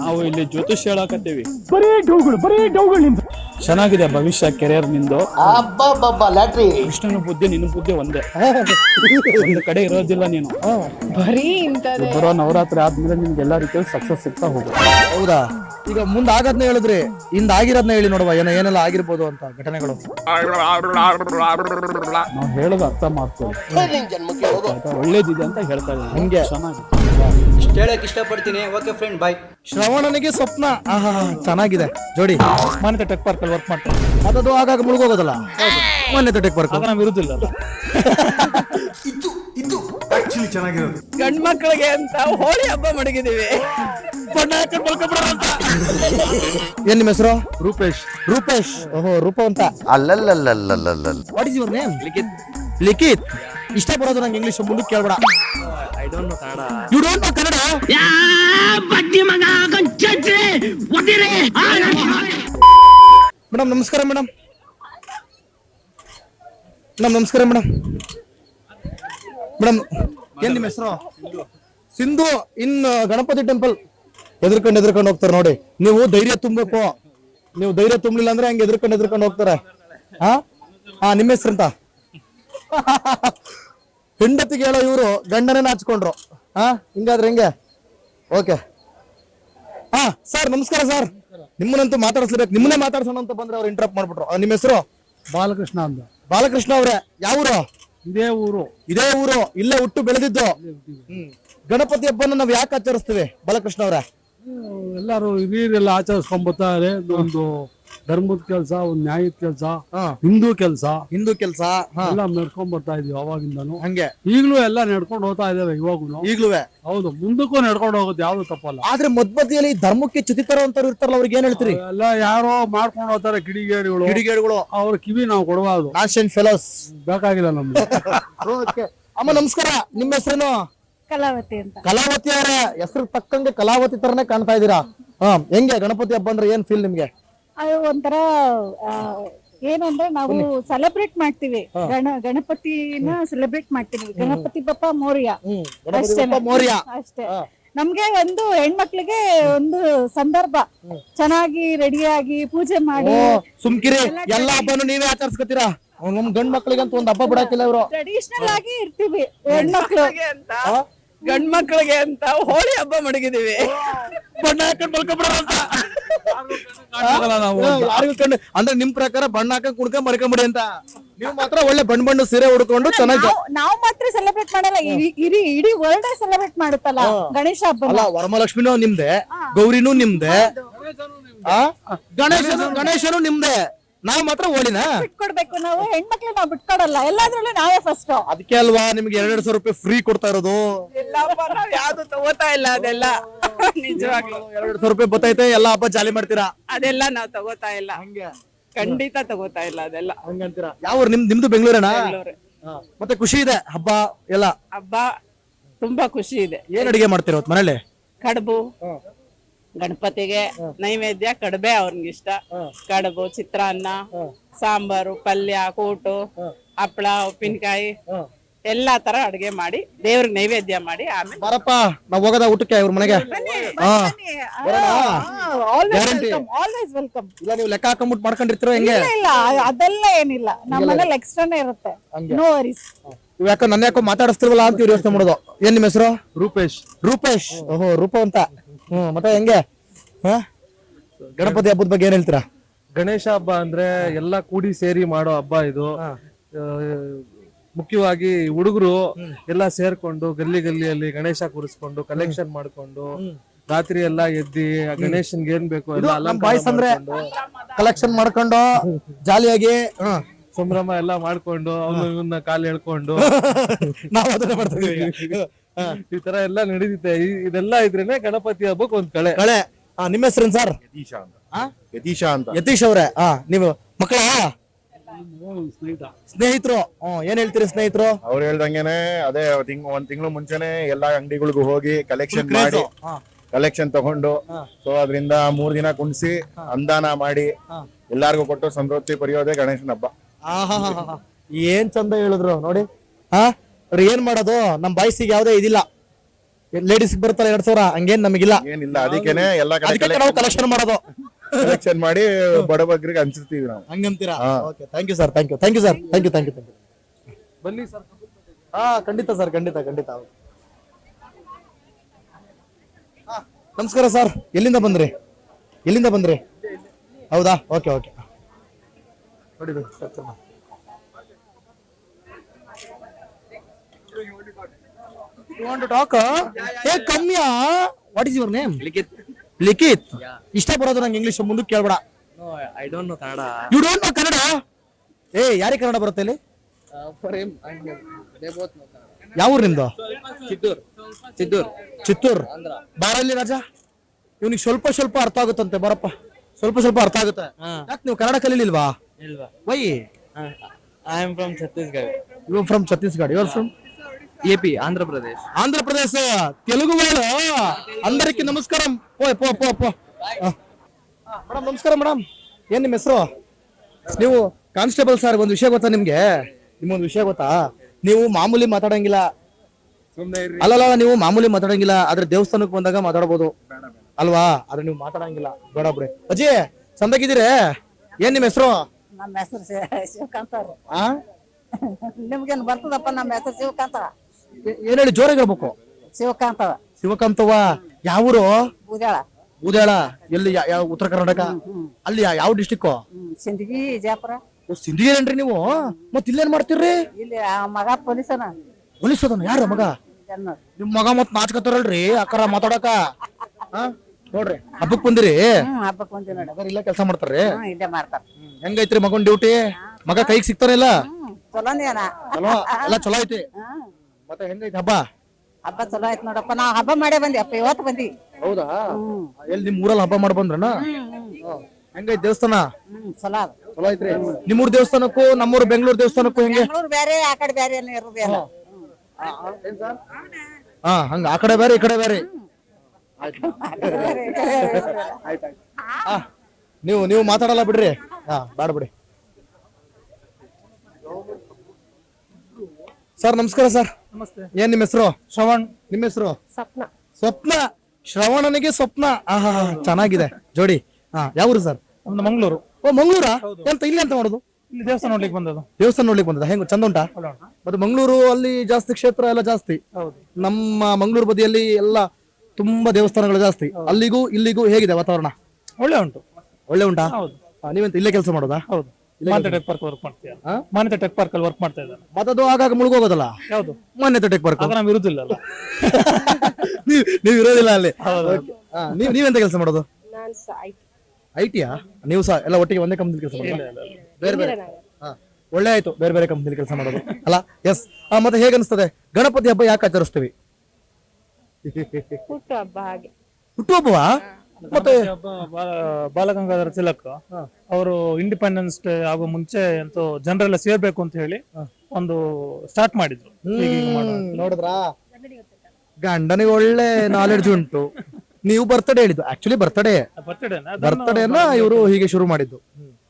ನಾವು ಇಲ್ಲಿ ಜ್ಯೋತಿಷ್ ಹೇಳಕತ್ತೀವಿ. ಬರೀ ಡೌಗಳು ಬರೀ ಡೌಗಳು ನಿಮ್ದು ಚೆನ್ನಾಗಿದೆ ಭವಿಷ್ಯ ಕೆರಿಯರ್ ನಿಂದು. ಅಬ್ಬಬ್ಬಬ್ಬ ಲ್ಯಾಟ್ರಿ. ಕೃಷ್ಣನ ಬುದ್ಧಿ ನಿನ್ನ ಬುದ್ಧಿ ಒಂದೇ. ಒಂದು ಕಡೆ ಇರೋದಿಲ್ಲ ನೀನು. ಬರೀ ಇಂಥದ್ದೇ. ಬರೋ ನವರಾತ್ರಿ ಆದ್ಮೇಲೆ ನಿಮ್ಗೆ ಎಲ್ಲಾ ರೀತಿಯಲ್ಲಿ ಸಕ್ಸಸ್ ಸಿಗ್ತಾ ಹೋಗುತ್ತೆ. ಹೌದಾ? ಈಗ ಮುಂದೆ ಆಗದ್ನ ಹೇಳಿದ್ರಿ ಹಿಂದ ಆಗಿರೋದ್ನ ಹೇಳಿ ನೋಡುವ ಏನೋ ಏನೆಲ್ಲ ಆಗಿರ್ಬೋದು ಅಂತ ಘಟನೆಗಳು. ನಾವು ಹೇಳೋದು ಅರ್ಥ ಮಾಡ್ಕೊಳ್ಳಿ. ಆಯ್ತಾ? ಒಳ್ಳೇದಿದೆ ಅಂತ ಹೇಳ್ತಾ ಇದ್ದೀನಿ. ಹಂಗೆ. ಚೆನ್ನಾಗಿದೆ. ಇಷ್ಟು ಹೇಳಕ್ ಇಷ್ಟಪಡ್ತೀನಿ. ಓಕೆ ಫ್ರೆಂಡ್ ಬಾಯ್ ಶ್ರವಣನಿಗೆ ಸ್ವಪ್ನ. ಆಹಾ ಚೆನ್ನಾಗಿದೆ. ಜೋಡಿ ಮಾನ್ಯತೆ ಟೆಕ್ ಪಾರ್ಕ್ ಅಲ್ಲಿ ವರ್ಕ್ ಮಾಡ್ತಾರೆ ಅದದು ಆಗಾಗ ಮುಳುಗೋಗೋದಲ್ಲ? ಮಾನ್ಯತೆ ಟೆಕ್ ಪಾರ್ಕ್ ಆಗ ನಾವು ಇರುದಿಲ್ಲ ಗಂಡ್ ಮಕ್ಕಳಿಗೆ ಅಂತ ಹೋಳಿ ಹಬ್ಬ ಮಡಗಿದೀವಿ ಏನ್ ನಿಮ್ಮ ಹೆಸರು? ರೂಪೇಶ್. ರೂಪೇಶ್. ಓಹೋ ರೂಪ ಅಂತ. ಅಲ್ಲಲ್ಲಲ್ಲಲ್ಲಲ್ಲಲ್ಲ what is your name Likhith. Likhith. ಇಷ್ಟ ಬರೋದು ನಂಗೆ ಇಂಗ್ಲಿಷ್ ಮುಂದಕ್ಕೆ ಕೇಳ್ಬೇಡ. I don't know Kannada. You don't know Kannada madam ನಮಸ್ಕಾರ ಮೇಡಮ್. ಮೇಡಮ್ ನಮಸ್ಕಾರ ಮೇಡಮ್. ಮೇಡಮ್ ಏನ್ ನಿಮ್ಮ ಹೆಸರು? ಸಿಂಧು. ಇನ್ ಗಣಪತಿ ಟೆಂಪಲ್ ಎದ್ರಕೊಂಡು ಎದ್ರಕೊಂಡು ಹೋಗ್ತಾರೆ ನೋಡಿ. ನೀವು ಧೈರ್ಯ ತುಂಬಬೇಕು. ನೀವು ಧೈರ್ಯ ತುಂಬಲಿಲ್ಲ ಅಂದ್ರೆ ಹಂಗೆ ಎದ್ರಕೊಂಡು ಎದ್ರಕೊಂಡು ಹೋಗ್ತಾರೆ. ಹಾ? ಹಾ ನಿಮ್ಮ ಹೆಸರಂತ ಹೆಂಡತಿಗೆ ಹೇಳೋ ಇವರು ಗಂಡನೇ ನಾಚಿಕೊಂಡ್ರು. ಹಾ? ಹಿಂಗಾದ್ರೆ ಹೆಂಗೆ? ಓಕೆ. ಹಾ ಸರ್ ನಮಸ್ಕಾರ ಸರ್. ನಿಮ್ಮನ್ನಂತೂ ಮಾತಾಡಿಸ್ಲೇಬೇಕು. ನಿಮ್ಮನ್ನೇ ಮಾತಾಡ್ಸೋಣ ಅಂತ ಬಂದ್ರೆ ಅವ್ರು ಇಂಟ್ರಪ್ಟ್ ಮಾಡ್ಬಿಟ್ರು. ನಿಮ್ಮ ಹೆಸರು? ಬಾಲಕೃಷ್ಣ ಅಂತ. ಬಾಲಕೃಷ್ಣ ಅವ್ರೆ. ಯಾವ ಊರು? ಇದೇ ಊರು. ಇದೇ ಊರು. ಇಲ್ಲೇ ಹುಟ್ಟು ಬೆಳೆದಿದ್ದು. ಹ್ಮ್. ಗಣಪತಿ ಹಬ್ಬನ ನಾವ್ ಯಾಕೆ ಆಚರಿಸ್ತೀವಿ ಬಾಲಕೃಷ್ಣ ಅವ್ರೆ? ಎಲ್ಲರೂ ಹಿರಿಯರೆಲ್ಲ ಆಚರಿಸ್ಕೊಂಡ್ ಬರ್ತಾರೆ ಒಂದು ಧರ್ಮದ ಕೆಲಸ ಒಂದು ನ್ಯಾಯದ ಕೆಲಸ ಹಾ. ಹಿಂದೂ ಕೆಲಸ. ಹಿಂದೂ ಕೆಲ್ಸ ಹಾ. ಎಲ್ಲ ನಡ್ಕೊಂಡ್ ಬರ್ತಾ ಇದೀವಿ ಅವಾಗಿಂದನು. ಹಂಗೆ. ಈಗಲೂ ಎಲ್ಲ ನಡ್ಕೊಂಡು ಹೋಗ್ತಾ ಇದಾವೆ ಇವಾಗೂ ಈಗ್ಲೂ. ಹೌದು ಮುಂದಕ್ಕೂ ನಡ್ಕೊಂಡು ಹೋಗೋದು ಯಾವ್ದು ತಪ್ಪಲ್ಲ. ಆದ್ರೆ ಮದ್ಬದಿಯಲ್ಲಿ ಧರ್ಮಕ್ಕೆ ಚ್ಯುತಿ ತರುವಂತವ್ರು ಇರ್ತಾರಲ್ಲ ಅವ್ರಿಗೆ ಏನ್ ಹೇಳ್ತೀರಿ? ಎಲ್ಲ ಯಾರೋ ಮಾಡ್ಕೊಂಡು ಹೋಗ್ತಾರೆ ಕಿಡಿಗೇಡಿಗಳು. ಕಿಡಿಗೇಡಿಗಳು. ಅವ್ರ ಕಿವಿ ನಾವು ಕೊಡಬಾರ್ದು. ನಾಶನ್ ಫೆಲೋಸ್ ಬೇಕಾಗಿಲ್ಲ ನಮ್ಗೆ. ಅಮ್ಮ ನಮಸ್ಕಾರ. ನಿಮ್ಮ ಹೆಸರೇನು? ಕಲಾವತಿ ಅಂತ. ಕಲಾವತಿ ಅವರ ಹೆಸರು ತಕ್ಕಂಗೆ ಕಲಾವತಿ ತರನೇ ಕಾಣ್ತಾ ಇದ್ದೀರಾ? ಹಾ ಹೆಂಗೆ ಗಣಪತಿ ಹಬ್ಬ ಅಂದ್ರೆ ಏನ್ ಫೀಲ್ ನಿಮ್ಗೆ? ಅದು ಒಂಥರ ಆ, ಏನಂದ್ರೆ ನಾವು ಸೆಲೆಬ್ರೇಟ್ ಮಾಡ್ತೀವಿ. ಗಣ ಗಣಪತಿನ ಸೆಲೆಬ್ರೇಟ್ ಮಾಡ್ತೀವಿ. ಗಣಪತಿ ಬಪ್ಪ ಮೌರ್ಯ. ಮೌರ್ಯ ಗಣಪತಿ ಅಷ್ಟೇನೆ. ಬಪ್ಪ ಮೋರ್ಯ. ಅಷ್ಟೇ. ನಮ್ಗೆ ಒಂದು ಹೆಣ್ಮಕ್ಳಿಗೆ ಒಂದು ಸಂದರ್ಭ. ಚೆನ್ನಾಗಿ ರೆಡಿಯಾಗಿ ಪೂಜೆ ಮಾಡಿ. ಸುಮ್ಕಿರಿ. ಎಲ್ಲಾ ಹಬ್ಬನು ನೀವೇ ಆಚರಿಸ್ಕೊತೀರಾ? ನಮ್ ಗಂಡ್ ಅಂತ ಒಂದ್ ಹಬ್ಬ ಬಿಡಾಕಿಲ್ಲ ಇವರು. ಟ್ರೆಡಿಷನಲ್ ಆಗಿ ಇರ್ತೀವಿ ಹೆಣ್ಮಕ್ಳು. ಅಂತ. ಗಂಡ್ ಮಕ್ಳಿಗೆ ಅಂತ ಹೋಳಿ ಹಬ್ಬ ಮಡಗಿದೀವಿ ಬಣ್ಣ ಹಾಕೊಂಡ್ ಮಲ್ಕೊಂಡ್ಬಿಡೋಣ ಅಂತ. ಯಾರಿಗೂ ಕಂಡು ಅಂದ್ರೆ ನಿಮ್ ಪ್ರಕಾರ ಬಣ್ಣ ಹಾಕೊಂಡ್ ಕುಡ್ಕೊಂಡ್ ಮರ್ಕೊಂಬಿಡಿ ಅಂತ. ನೀವು ಮಾತ್ರ ಒಳ್ಳೆ ಬಣ್ಣ ಬಣ್ಣ ಸೀರೆ ಉಡ್ಕೊಂಡು ಚೆನ್ನಾಗಿ ನಾವು ನಾವು ಮಾತ್ರ ಸೆಲೆಬ್ರೇಟ್ ಮಾಡಲ್ಲ. ಇಡೀ ಇಡೀ ಇಡೀ ವರ್ಲ್ಡ್ ಸೆಲೆಬ್ರೇಟ್ ಮಾಡುತ್ತಲ್ಲ ಗಣೇಶ ಹಬ್ಬ ಅಲ್ಲ ವರಮಹಾಲಕ್ಷ್ಮಿನೂ ನಿಮ್ದೆ ಗೌರಿನೂ ನಿಮ್ದೆ ಆ? ಗಣೇಶನು ಗಣೇಶನು ನಿಮ್ದೆ. ನಾವ್ ಮಾತ್ರ ಹೋಳಿನ ಬಿಟ್ಕೊಡ್ಬೇಕು ನಾವು ಹೆಣ್ಮಕ್ಳು ನಾವು ಬಿಟ್ಕೊಡಲ್ಲ ಎಲ್ಲಾದ್ರಲ್ಲೂ ನಾವೇ ಫಸ್ಟ್ ಅದಕ್ಕೆ ಅಲ್ವಾ ನಿಮ್ಗೆ ಎರಡೆರಡು ಸಾವಿರ ರೂಪಾಯಿ ಫ್ರೀ ಕೊಡ್ತಾ ಇರೋದು? ನಾವ್ ಯಾವ್ದು ತಗೋತಾ ಇಲ್ಲ ಅದೆಲ್ಲ. ನಿಜವಾಗ್ಲು. ಎರಡ್ ಸಾವಿರ ರೂಪಾಯಿ ಬತ್ತೈತೆ ಎಲ್ಲಾ ಹಬ್ಬ ಜಾಲಿ ಮಾಡ್ತೀರಾ? ಅದೆಲ್ಲ ನಾವ್ ತಗೋತಾ ಇಲ್ಲ. ಹಂಗೆ. ಖಂಡಿತ ತಗೋತಾ ಇಲ್ಲ ಅದೆಲ್ಲ. ಹಂಗಂತೀರಾ? ಯಾವ ಊರು? ನಿಮ್ ನಿಮ್ದು ಬೆಂಗಳೂರೇನಾ? ಬೆಂಗಳೂರೇ. ಮತ್ತೆ ಖುಷಿ ಇದೆ ಹಬ್ಬ ಎಲ್ಲ? ಹಬ್ಬ ತುಂಬಾ ಖುಷಿ ಇದೆ. ಏನ್ ಅಡಿಗೆ ಮಾಡ್ತಿರೋದು ಮನೇಲಿ? ಕಡುಬು. ಗಣಪತಿಗೆ ನೈವೇದ್ಯ ಕಡಬೆ ಇಷ್ಟ ಕಡುಬು ಚಿತ್ರಾನ್ನ ಸಾಂಬಾರು ಪಲ್ಯ ಕೂಟು ಹಪ್ಪಳ ಉಪ್ಪಿನಕಾಯಿ ಎಲ್ಲಾ ತರ ಅಡ್ಗೆ ಮಾಡಿ ದೇವ್ರಿಗೆ ನೈವೇದ್ಯ ಮಾಡಿ ಆಮೇಲೆ ಬರಪ್ಪ ನಾವ್ ಹೋಗೋದ ಊಟಕ್ಕೆ ಇವ್ರ ಮನೆಗೆ. ಹಾ. ವೆಲ್ಕಮ್ ಆಲ್ವೇಸ್ ವೆಲ್ಕಮ್ ಇಲ್ಲ ನೀವು ಲೆಕ್ಕ ಹಾಕೊಂಡ್ಬಿಟ್ಟು ಮಾಡ್ಕೊಂಡಿರ್ತೀರೋ ಹೆಂಗೆ? ಇಲ್ಲ ಇಲ್ಲ ಅದೆಲ್ಲ ಏನಿಲ್ಲ. ನಮ್ಮ ಮನೇಲಿ ಎಕ್ಸ್ಟ್ರಾನೇ ಇರುತ್ತೆ. ನೋ ವರೀಸ್ ಇವ್ ಯಾಕೋ ನನ್ನ ಯಾಕೋ ಮಾತಾಡಿಸ್ತಿರ್ವಲ್ಲ ಅಂತ ಇವ್ರು ಯೋಚನೆ ಮಾಡೋದು. ಏನ್ ನಿಮ್ಮ ಹೆಸರು? ರೂಪೇಶ್. ರೂಪೇಶ್. ಓಹೋ ರೂಪ ಅಂತ ಹ್ಮ್ ಮತ್ತೆ ಹೆಂಗೆ? ಹಾ? ಗಣಪತಿ ಹಬ್ಬದ ಬಗ್ಗೆ ಏನ್ ಹೇಳ್ತೀರಾ? ಗಣೇಶ ಹಬ್ಬ ಅಂದ್ರೆ ಎಲ್ಲ ಕೂಡಿ ಸೇರಿ ಮಾಡೋ ಹಬ್ಬ ಇದು. ಆ, ಮುಖ್ಯವಾಗಿ ಹುಡುಗರು ಎಲ್ಲ ಸೇರ್ಕೊಂಡು ಗಲ್ಲಿ ಗಲ್ಲಿಯಲ್ಲಿ ಗಣೇಶ ಕೂರಿಸ್ಕೊಂಡು ಕಲೆಕ್ಷನ್ ಮಾಡ್ಕೊಂಡು ರಾತ್ರಿ ಎಲ್ಲ ಎದ್ದಿ ಆ ಗಣೇಶನ್ಗೆ ಏನ್ ಬೇಕು ಎಲ್ಲ ನಮ್ ಅಲಂಕಾರ ಬಾಯ್ಸ್ ಅಂದ್ರೆ ಮಾಡ್ಕೊಂಡು, ಕಲೆಕ್ಷನ್ ಮಾಡ್ಕೊಂಡು ಜಾಲಿಯಾಗಿ ಹ್ಮ್. ಸಂಭ್ರಮ ಎಲ್ಲ ಮಾಡ್ಕೊಂಡು ಅವನು ಕಾಲು ಕಾಲ್ ಎಳ್ಕೊಂಡು. ನಾವು ಅದನ್ನ ಮಾಡ್ತೀವಿ ಈ ತರ ಎಲ್ಲ ನಡೀತಿದೆ. ಈ- ಇದೆಲ್ಲ ಇದ್ರೇನೆ ಗಣಪತಿ ಹಬ್ಬಕ್ಕೆ ಒಂದ್ ಕಳೆ. ಕಳೆ. ಆ, ನಿಮ್ಮ ಹೆಸರೇನ್ ಸರ್? ಯತೀಶ ಅಂತ? ಯತೀಶ ಅಂತ. ಯತೀಶ್ ಅವ್ರೆ. ಹಾ ನೀವು ಮಕ್ಕಳ? ಸ್ನೇಹಿತ ಸ್ನೇಹಿತರು. ಹ್ಮ್ ಏನ್ ಹೇಳ್ತೀರಿ ಸ್ನೇಹಿತರು? ಅವ್ರು ಹೇಳ್ದಂಗೆನೆ ಅದೇ ತಿಂಗ್ ಒಂದ್ ತಿಂಗಳು ಮುಂಚೆನೆ ಎಲ್ಲಾ ಅಂಗಡಿಗಳಿಗೂ ಹೋಗಿ ಕಲೆಕ್ಷನ್ ಮಾಡಿ ಹಾ. ಕಲೆಕ್ಷನ್ ತಗೊಂಡು ಸೊ ಅದರಿಂದ ಮೂರ್ ದಿನ ಕುಣಿಸಿ ಅಂದಾನ ಮಾಡಿ ಎಲ್ಲಾರ್ಗು ಕೊಟ್ಟು ಸಂತೃಪ್ತಿ ಪಡೆಯೋದೇ ಗಣೇಶನ ಹಬ್ಬ. ಆಹಾಹಾಹಾ. ಏನ್ ಚಂದ ಹೇಳಿದ್ರು ನೋಡಿ. ಹಾ? ಅವ್ರು ಏನ್ ಮಾಡೋದು? ನಮ್ ಬಾಯ್ಸಿಗೆ ಯಾವ್ದೇ ಇದಿಲ್ಲ. ಲೇಡೀಸ್ ಬರ್ತಾರೆ ಎರಡ್ ಸಾವಿರ ಹಂಗೇನ್ ನಮಗಿಲ್ಲ. ಏನಿಲ್ಲ ಅದಕ್ಕೇನೆ ಎಲ್ಲಾ ಅದಕ್ಕೆ ಕಡೆ ನಾವು ಕಲೆಕ್ಷನ್ ಮಾಡೋದು. ಕಲೆಕ್ಷನ್ ಮಾಡಿ ಬಡಬಗ್ರಿಗೆ ಹಂಚಿರ್ತೀವಿ ನಾವು. ಹಂಗಂತೀರಾ ಹಾ. Okay thank you sir thank you thank you sir thank you thank you thank you ಬನ್ನಿ ಸರ್ ಹಾ ಖಂಡಿತ ಸರ್ ಖಂಡಿತ ಖಂಡಿತ. ಹಾ, ನಮಸ್ಕಾರ ಸರ್ ಎಲ್ಲಿಂದ ಬಂದ್ರಿ? ಎಲ್ಲಿಂದ ಬಂದ್ರಿ? ಹೌದಾ? ಓಕೆ ಓಕೆ ನೋಡಿ ನೋಡಿ, capture ಮಾಡಿ. You want to talk? ಏ ಕಮ್ಯಾ what is your name Likhith Likhith ಇಷ್ಟ ಬರೋದು ನಂಗೆ ಇಂಗ್ಲಿಷ್ ಮುಂದಕ್ಕೆ ಕೇಳ್ಬೇಡ. I don't know Kannada you don't know Kannada ಏ ಯಾರಿಗೆ ಕನ್ನಡ ಬರುತ್ತೆ ಇಲ್ಲಿ? ಯಾವ ಊರು ನಿಮ್ದು ಚಿತ್ತೂರ್. ಚಿತ್ತೂರ್. ಚಿತ್ತೂರ್ ಬಾರಲ್ಲಿ ರಾಜ? ಇವನಿಗೆ ಸ್ವಲ್ಪ ಸ್ವಲ್ಪ ಅರ್ಥ ಆಗುತ್ತಂತೆ ಬರಪ್ಪ. ಸ್ವಲ್ಪ ಸ್ವಲ್ಪ ಅರ್ಥ ಆಗುತ್ತೆ. ಯಾಕೆ ನೀವು ಕನ್ನಡ ಕಲೀಲಿಲ್ವಾ? ಇಲ್ವಾ? Why I am from Chhattisgarh you from Chhattisgarh your from A P Andhra Pradesh Andhra Pradesh Telugu వాళ్ళు అందరికి నమస్కారం పో పో పో పో ಮೇಡಮ್ ನಮಸ್ಕಾರ ಮೇಡಮ್ ಏನ್ ನಿಮ್ಮ ಹೆಸರು ನೀವು ಕಾನ್ಸ್ಟೇಬಲ್ ಸರ್ ಒಂದು ವಿಷಯ ಗೊತ್ತಾ ನಿಮ್ಗೆ ನಿಮ್ಮೊಂದು ವಿಷಯ ಗೊತ್ತಾ ನೀವು ಮಾಮೂಲಿ ಮಾತಾಡಂಗಿಲ್ಲ ಅಲ್ಲಲ್ಲ ನೀವು ಮಾಮೂಲಿ ಮಾತಾಡಂಗಿಲ್ಲ ಆದ್ರೆ ದೇವಸ್ಥಾನಕ್ಕೆ ಬಂದಾಗ ಮಾತಾಡಬಹುದು ಅಲ್ವಾ ಆದ್ರೆ ನೀವು ಮಾತಾಡಂಗಿಲ್ಲ ಬೇಡ ಬಿಡಿ ಅಜ್ಜಿ ಸಂದಾಗಿದ್ದೀರಿ ಏನ್ ನಿಮ್ಮ ಹೆಸರು ನಮ್ಮ ಹೆಸರು ಶಿವಕಾಂತ ಅವ್ರು ಆ ನಿಮ್ಗೇನ್ ಬರ್ತದಪ್ಪ ನಮ್ಮ ಹೆಸರು ಶಿವಕಾಂತ ಏ- ಏನ್ ಹೇಳಿ ಜೋರಾಗಿ ಹೇಳ್ಬೇಕು. ಶಿವಕಾಂತ ಶಿವಕಾಂತವ್ವ ಯಾವ ಊರು ಬೂದ್ಯಾಳ ಬೂದ್ಯಾಳ ಎಲ್ಲಿ ಯಾ- ಯಾವ ಉತ್ತರ ಕರ್ನಾಟಕ? ಅಲ್ಲಿ ಯಾ- ಯಾವ ಡಿಸ್ಟಿಕ್ ಹ್ಮ್ ಸಿಂದಗಿ ಜಾಪುರ ಸಿಂಧಿಗೇನ್ರಿ ನೀವು? ಮತ್ ಇಲ್ಲೇನ್ ಮಾಡ್ತೀರ್ರಿ? ಇಲ್ಲಿ ಆ ಮಗ ಪೊಲೀಸನ ಪೊಲೀಸ್ ಅದನ್ನ ಯಾರ ಮಗ? ಜನ ನಿಮ್ ಮಗ ಮತ್ ನಾಚ್ಕತ್ತಾರಲ್ರಿ ಅಕ್ಕರ ಮಾತಾಡಕ. ಆ? ನೋಡ್ರಿ ಹಬ್ಬಕ್ ಬಂದಿರಿ? ಹ್ಮ್ ಹಬ್ಬಕ್ ಬಂದಿ ನೋಡಿ ಮಗರ್ ಇಲ್ಲ ಕೆಲಸ ಮಾಡ್ತಾರ್ರಿ? ಹ್ಮ್ ಇಲ್ಲೇ ಮಾಡ್ತಾರ. ಹೆಂಗೈತ್ರಿ ಮಗನ್ ಡ್ಯೂಟಿ? ಮಗ ಕೈಗ್ ಹ್ಮ್ ಚಲೋನೇನ ಚಲೋ ಎಲ್ಲ ಚಲೋ ಐತಿ? ಹ್ಮ್. ಮತ್ತೆ ಹೆಂಗೈತಿ ಹಬ್ಬ? ಹಬ್ಬ ಚಲೋ ಆಯ್ತು ನೋಡಪ್ಪ. ನಾವ್ ಹಬ್ಬ ಮಾಡೇ ಬಂದಿ ಅಪ್ಪ ಇವತ್ತು ಬಂದಿ ಹೌದಾ? ಎಲ್ಲಿ ನಿಮ್ ಊರಲ್ಲಿ ಹಬ್ಬ ಮಾಡಿ ಬಂದ್ರನ ಹೆಂಗೈತಿ ದೇವಸ್ಥಾನ? ಹ್ಮ್ ಚಲೋ ಅದ ಚಲೋ ಐತ್ರಿ. ನಿಮ್ಮೂರ್ ದೇವಸ್ಥಾನಕ್ಕೂ ನಮ್ಮೂರ್ ಬೆಂಗಳೂರು ದೇವಸ್ಥಾನಕ್ಕೂ ಹೆಂಗೆ? ಬೆಂಗಳೂರು ಬೇರೆ ಆ ಕಡೆ ಬೇರೆ ಇರೋದಿಲ್ಲ ಹಾ. ಹಂಗ. ಆ ಕಡೆ ಬೇರೆ ಈ ಕಡೆ ಬೇರೆ ಆ, ನೀವು ನೀವು ಮಾತಾಡಲ್ಲ ಬಿಡ್ರಿ. ಹಾ ಬೇಡ ಬಿಡಿ. ಸರ್ ನಮಸ್ಕಾರ ಸರ್. ನಮಸ್ತೆ. ಏನ್ ನಿಮ್ಮ ಹೆಸರು? ಶ್ರವಣ್. ನಿಮ್ಮ ಹೆಸರು? ಸ್ವಪ್ನ. ಸ್ವಪ್ನ? ಶ್ರವಣನಿಗೆ ಸ್ವಪ್ನ. ಆಹಾ ಚೆನ್ನಾಗಿದೆ. ಜೋಡಿ. ಹಾ ಯಾವ್ರು ಸರ್? ನಮ್ದು ಮಂಗಳೂರು. ಓ ಮಂಗಳೂರಾ? ಎಂತ ಇಲ್ಲಿ ಅಂತ ಮಾಡೋದು? ಇಲ್ಲಿ ದೇವಸ್ಥಾನ ನೋಡ್ಲಿಕ್ಕೆ ಬಂದದ್ದು. ದೇವಸ್ಥಾನ ನೋಡ್ಲಿಕ್ಕೆ ಬಂದದ ಹೆಂಗ ಚಂದ ಉಂಟಾ? ಮತ್ತೆ ಮಂಗಳೂರು ಅಲ್ಲಿ ಜಾಸ್ತಿ ಕ್ಷೇತ್ರ ಎಲ್ಲ ಜಾಸ್ತಿ. ಹೌದು. ನಮ್ಮ ಮಂಗಳೂರು ಬದಿಯಲ್ಲಿ ಎಲ್ಲ ತುಂಬಾ ದೇವಸ್ಥಾನಗಳು ಜಾಸ್ತಿ. ಅಲ್ಲಿಗೂ ಇಲ್ಲಿಗೂ ಹೇಗಿದೆ ವಾತಾವರಣ? ಒಳ್ಳೆ ಉಂಟು. ಒಳ್ಳೆ ಉಂಟಾ? ಹೌದು. ಆ, ನೀವೆಂತ ಇಲ್ಲೇ ಕೆಲಸ ಮಾಡೋದಾ? ಹೌದು. ಮಾನ್ಯತೆ ಟೆಕ್ ಪಾರ್ಕ್ ವರ್ಕ್ ಮಾಡ್ತೀಯ? ಹಾ? ಮಾನ್ಯತೆ ಟೆಕ್ ಪಾರ್ಕ್ ಅಲ್ಲಿ ವರ್ಕ್ ಮಾಡ್ತಾ ಇದ್ದಾನೆ. ಮತ್ತದು ಆಗಾಗ ಮುಳುಗೋಗೋದಲ್ಲ? ಯಾವ್ದು? ಮಾನ್ಯತೆ ಟೆಕ್ ಪಾರ್ಕ್ ಆಗ ನಾವು ಇರುದಿಲ್ಲ ಅಲ್ಲ. ನೀವ್ ನೀವ್ ಇರೋದಿಲ್ಲ ಅಲ್ಲಿ? ಹೌದು ಆ, ನೀವ್ ನೀವೆಂತ ಕೆಲಸ ಮಾಡೋದು? ನಾನು ಐ ಟಿಯಾ ನೀವು ಸಹ ಎಲ್ಲ ಒಟ್ಟಿಗೆ ಒಂದೇ ಕಂಪ್ನಿ ಕೆಲಸ ಮಾಡೋದು? ಬೇರೆ ಬೇರೆ. ಹಾ, ಒಳ್ಳೆ ಆಯ್ತು ಬೇರೆ ಬೇರೆ ಕಂಪ್ನಿ ಕೆಲಸ ಮಾಡೋದು. ಅಲ್ಲ ಎಸ್ ಮತ್ತೆ ಹೇಗೆ ಅನಿಸ್ತದೆ? ಗಣಪತಿ ಹಬ್ಬ ಯಾಕೆ ಆಚರಿಸ್ತೀವಿ? ಹುಟ್ಟು ಹಬ್ಬ ಹಾಗೆ. ಹುಟ್ಟುಹಬ್ಬವಾ ಮತ್ತೆ ಬಾ- ಬಾಲಗಂಗಾಧರ ತಿಲಕ್ ಅವರು ಇಂಡಿಪೆಂಡೆನ್ಸ್ ಡೇ ಆಗೋ ಮುಂಚೆ ಅಂತೂ ಜನರೆಲ್ಲ ಸೇರ್ಬೇಕು ಅಂತ ಹೇಳಿ ಒಂದು ಸ್ಟಾರ್ಟ್ ಮಾಡಿದ್ರು. ನೋಡಿದ್ರಾ? ಗಂಡನಿಗೆ ಒಳ್ಳೆ ನಾಲೆಡ್ಜ್ ಉಂಟು. ನೀವು ಬರ್ತಡೇ ಹೇಳಿದ್ದು. Actually birthday? ಬರ್ತಡೇನ ಇವರು ಹೀಗೆ ಶುರು ಮಾಡಿದ್ದು.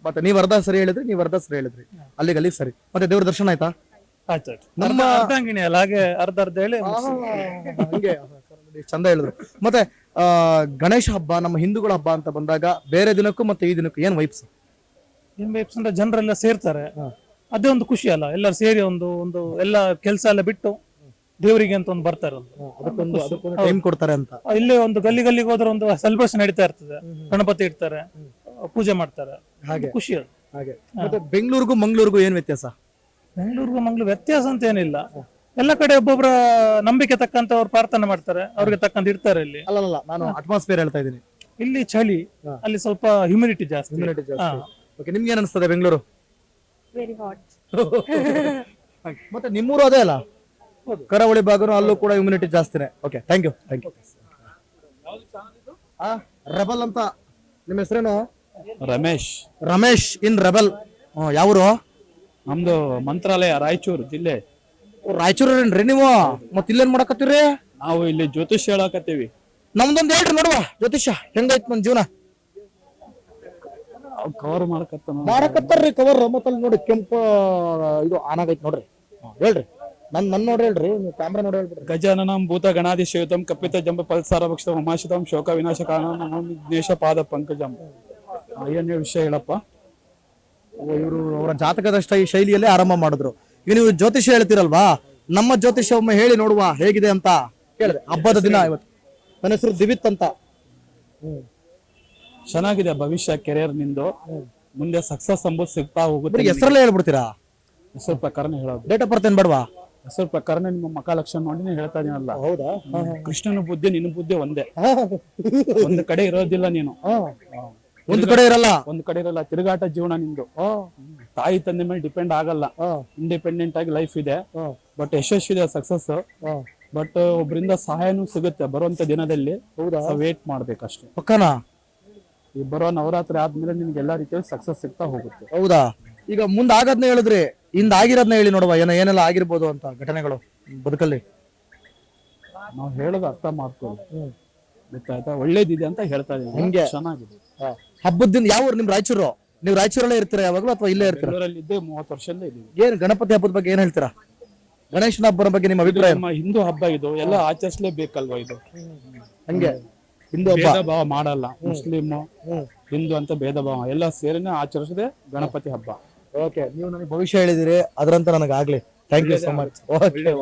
ಮತ್ತೆ ನೀವ್ ಅರ್ಧ ಸರಿ ಹೇಳಿದ್ರಿ ನೀವ್ ಅರ್ಧ ಸರಿ ಹೇಳಿದ್ರಿ. ಅಲ್ಲಿಗೆ ಅಲ್ಲಿಗೆ ಸರಿ. ಮತ್ತೆ ದೇವ್ರ ದರ್ಶನ ಆಯ್ತಾ? ನಮ್ಮ- ಅಲ್ಲ ಹಾಗೆ ಅರ್ಧ ಅರ್ಧ ಹೇಳಿ ಹಂಗೆ. ಚಂದ ಹೇಳಿದ್ರು. ಮತ್ತೆ ಗಣೇಶ ಹಬ್ಬ ನಮ್ಮ ಹಿಂದೂಗಳ ಹಬ್ಬ ಅಂತ ಬಂದಾಗ ಬೇರೆ ದಿನಕ್ಕೂ ಮತ್ತೆ ಈ ದಿನಕ್ಕೂ ಏನ್ ವೈಪ್ಸ್ ಏನು ವೈಪ್ಸ್ ಅಂದ್ರೆ ಜನರೆಲ್ಲ ಸೇರ್ತಾರೆ. ಅದೇ ಒಂದು ಖುಷಿ ಅಲ್ಲ. ಎಲ್ಲರೂ ಸೇರಿ ಒಂದು ಒಂದು ಎಲ್ಲ ಕೆಲಸ ಎಲ್ಲ ಬಿಟ್ಟು ದೇವರಿಗೆ ಅಂತ ಒಂದು ಬರ್ತಾರೆ ಒಂದು ಕೊಡ್ತಾರೆ ಅಂತ. ಇಲ್ಲೇ ಒಂದು ಗಲ್ಲಿ ಗಲ್ಲಿಗೆ ಹೋದ್ರೆ ಒಂದು ಸೆಲೆಬ್ರೇಷನ್ ನಡೀತಾ ಇರ್ತದೆ. ಗಣಪತಿ ಇಡ್ತಾರೆ ಪೂಜೆ ಮಾಡ್ತಾರೆ. ಹಾಗೆ. ಖುಷಿ ಅದು. ಹಾಗೆ. ಮತ್ತೆ ಬೆಂಗಳೂರಿಗೂ ಮಂಗಳೂರಿಗೂ ಏನ್ ವ್ಯತ್ಯಾಸ? ಬೆಂಗಳೂರಿಗೂ ಮಂಗಳೂರು ವ್ಯತ್ಯಾಸ ಅಂತ ಏನಿಲ್ಲ. ಎಲ್ಲ ಕಡೆ ಒಬ್ಬೊಬ್ಬರ ನಂಬಿಕೆ ತಕ್ಕಂತ ಅವ್ರು ಪ್ರಾರ್ಥನೆ ಮಾಡ್ತಾರೆ. ಅವ್ರಿಗೆ ತಕ್ಕಂತ ಇರ್ತಾರೆ ಇಲ್ಲಿ. ಅಲ್ಲಲ್ಲ ನಾನು ಅಟ್ಮಾಸ್ಫಿಯರ್ ಹೇಳ್ತಾ ಇದ್ದೀನಿ. ಇಲ್ಲಿ ಚಳಿ ಅಲ್ಲಿ ಸ್ವಲ್ಪ ಹ್ಯೂಮಿಡಿಟಿ ಜಾಸ್ತಿ. ಜಾಸ್ತಿ. ಹಾ. ಓಕೆ ನಿಮ್ಗೆ ಏನ್ ಅನಿಸ್ತದೆ ಬೆಂಗಳೂರು? ವೆರಿ ಹಾಟ್ ಮತ್ತೆ ನಿಮ್ಮೂರು ಅದೇ ಅಲ್ಲ? ಕರಾವಳಿ ಭಾಗನು ಅಲ್ಲೂ ಕೂಡ ಇಮ್ಯುನಿಟಿ ಜಾಸ್ತಿನೇ. Okay thank you thank you rebel ಅಂತ. ನಿಮ್ಮ ಹೆಸರೇನು? ರಮೇಶ್. ರಮೇಶ್ ಇನ್ ರೆಬಲ್ ಯಾವರು? ನಮ್ದು ಮಂತ್ರಾಲಯ ರಾಯಚೂರು ಜಿಲ್ಲೆ. ರಾಯಚೂರೇನ್ರಿ ನೀವು? ಮತ್ ಇಲ್ಲೇನ್ ಮಾಡಕತ್ತೀರಿ? ನಾವು ಇಲ್ಲಿ ಜ್ಯೋತಿಷ್ ಹೇಳಕತ್ತೀವಿ. ನಮ್ದೊಂದ್ ಹೇಳ್ರಿ ನೋಡುವ ಜ್ಯೋತಿಷ. ಹೆಂಗೈತ್ ನನ್ ಜೀವನ? ಕವರ್ ಮಾಡಕತ್ತ ಮಾಡಕತ್ತಾರ್ರಿ ಕವರ್ ಮತ್ತಲ್ಲಿ ನೋಡಿ ಕೆಂಪ ಇದು ಆನಾಗೈತ್ ನೋಡ್ರಿ. ಹಾ, ಹೇಳ್ರಿ. ನನ್ ನನ್ ನೋಡಿ ಹೇಳ್ರಿ ನೀವು ಕ್ಯಾಮ್ರಾ ನೋಡಿ ಹೇಳ್ಬಿಡ್ರಿ. ಗಜಾನನಂ ಭೂತ ಗಣಾಧಿಶಯುತಂ ಕಪಿತ ಜಂಬ ಪಲ್ಸಾರ ಭಕ್ಷ ಉಮಾಶಿತಂ ಶೋಕ ವಿನಾಶ ಕಾರಣ ವಿಘ್ನೇಶ ಪಾದ ಪಂಕಜಂ. ಆ, ಏನ್ ವಿಷಯ ಹೇಳಪ್ಪ? ಇವರು ಅವರ ಜಾತಕದಷ್ಟ ಈ ಶೈಲಿಯಲ್ಲೇ ಆರಂಭ ಮಾಡಿದ್ರು. ಈಗ ನೀವು ಜ್ಯೋತಿಷ್ಯ ಹೇಳ್ತೀರಲ್ವಾ? ನಮ್ಮ ಜ್ಯೋತಿಷ್ಯ ಒಮ್ಮೆ ಹೇಳಿ ನೋಡುವ ಹೇಗಿದೆ ಅಂತ ಕೇಳಿದೆ. ಹಬ್ಬದ ದಿನ ಇವತ್ತು. ನನ್ನ ಹೆಸರು ದಿವಿತ್ ಅಂತ. ಚೆನ್ನಾಗಿದೆ ಭವಿಷ್ಯ ಕೆರಿಯರ್ ನಿಂದು. ಮುಂದೆ ಸಕ್ಸಸ್ ಅಂಬುದು ಸಿಗ್ತಾ ಹೋಗುತ್ತೆ ಹೆಸರಲ್ಲೇ ಹೇಳ್ಬಿಡ್ತೀರಾ? ಹೆಸರು ಪ್ರಕಾರನೇ ಹೇಳೋದು. ಡೇಟ್ ಆಫ್ ಬರ್ತ್ ಏನ್ ಬೇಡವಾ? ಹೆಸರು ಪ್ರಕಾರನೇ ನಿಮ್ಮ ಮಕ ಲಕ್ಷಣ ನೋಡಿನೇ ಹೇಳ್ತಾ ಇದೀನಲ್ಲ. ಹೌದಾ? ಕೃಷ್ಣನ ಬುದ್ಧಿ ನಿನ್ನ ಬುದ್ಧಿ ಒಂದೇ. ಒಂದು ಕಡೆ ಇರೋದಿಲ್ಲ ನೀನು. ಒಂದ್ ಕಡೆ ಇರಲ್ಲ. ಒಂದ್ ಕಡೆ ಇರಲ್ಲ ತಿರುಗಾಟ ಜೀವನ ನಿಂದು. ತಾಯಿ ತಂದೆ ಮೇಲೆ ಡಿಪೆಂಡ್ ಆಗಲ್ಲ. ಇಂಡಿಪೆಂಡೆಂಟ್ ಆಗಿ ಲೈಫ್ ಇದೆ. ಬಟ್ ಯಶಸ್ವಿದೆ ಸಕ್ಸಸ್ ಬಟ್ ಒಬ್ರಿಂದ ಸಹಾಯನೂ ಸಿಗುತ್ತೆ ಬರುವಂತ ದಿನದಲ್ಲಿ. ವೇಟ್ ಮಾಡ್ಬೇಕಷ್ಟೇ. ಪಕ್ಕನಾ? ಈ ಬರೋ ನವರಾತ್ರಿ ಆದ್ಮೇಲೆ ನಿಮ್ಗೆ ಎಲ್ಲಾ ರೀತಿಯಲ್ಲಿ ಸಕ್ಸಸ್ ಸಿಗ್ತಾ ಹೋಗುತ್ತೆ. ಹೌದಾ? ಈಗ ಮುಂದೆ ಆಗದ್ನ ಹೇಳಿದ್ರಿ ಇಂದ ಆಗಿರೋದ್ನ ಹೇಳಿ ನೋಡುವ ಏನೋ ಏನೆಲ್ಲ ಆಗಿರ್ಬೋದು ಅಂತ ಘಟನೆಗಳು ಬದುಕಲ್ಲಿ? ನಾವು ಹೇಳೋದು ಅರ್ಥ ಮಾಡ್ಕೊಳ್ಳಿ. ಗೊತ್ತಾಯ್ತಾ? ಒಳ್ಳೇದಿದೆ ಅಂತ ಹೇಳ್ತಾ ಹಂಗೆ. ಚೆನ್ನಾಗಿದೆ. ಹಬ್ಬದ ದಿನ ಯಾವ ಊರು? ನಿಮ್ ರಾಯಚೂರು? ನೀವು ರಾಯಚೂರಲ್ಲೇ ಇರ್ತೀರಾ ಯಾವಾಗಲೂ ಅಥವಾ ಇಲ್ಲೇ ಇರ್ತೀರಾ? ಬೆಂಗಳೂರಲ್ಲಿ ಇದ್ದೆ ಮೂವತ್ತು ವರ್ಷದಿಂದ ಇದೀವಿ ಏನ್ ಗಣಪತಿ ಹಬ್ಬದ ಬಗ್ಗೆ ಏನ್ ಹೇಳ್ತೀರಾ? ಗಣೇಶನ ಹಬ್ಬದ ಬಗ್ಗೆ ನಿಮ್ಮ ಅಭಿಪ್ರಾಯ ಏನು? ನಮ್ಮ ಹಿಂದೂ ಹಬ್ಬ ಇದು. ಎಲ್ಲ ಆಚರಿಸಲೇಬೇಕಲ್ವಾ ಇದು? ಹಂಗೆ. ಹಿಂದೂ ಹಬ್ಬ. ಭೇದ ಭಾವ ಮಾಡಲ್ಲ. ಮುಸ್ಲಿಮ್ ಹಿಂದೂ ಅಂತ ಭೇದ ಭಾವ ಎಲ್ಲ ಸೇರಿನೇ ಆಚರಿಸದೆ ಗಣಪತಿ ಹಬ್ಬ. ಓಕೆ ನೀವು ನನಗೆ ಭವಿಷ್ಯ ಹೇಳಿದಿರಿ. ಅದರಂತ ನನಗೆ ಆಗ್ಲಿ thank you so much okay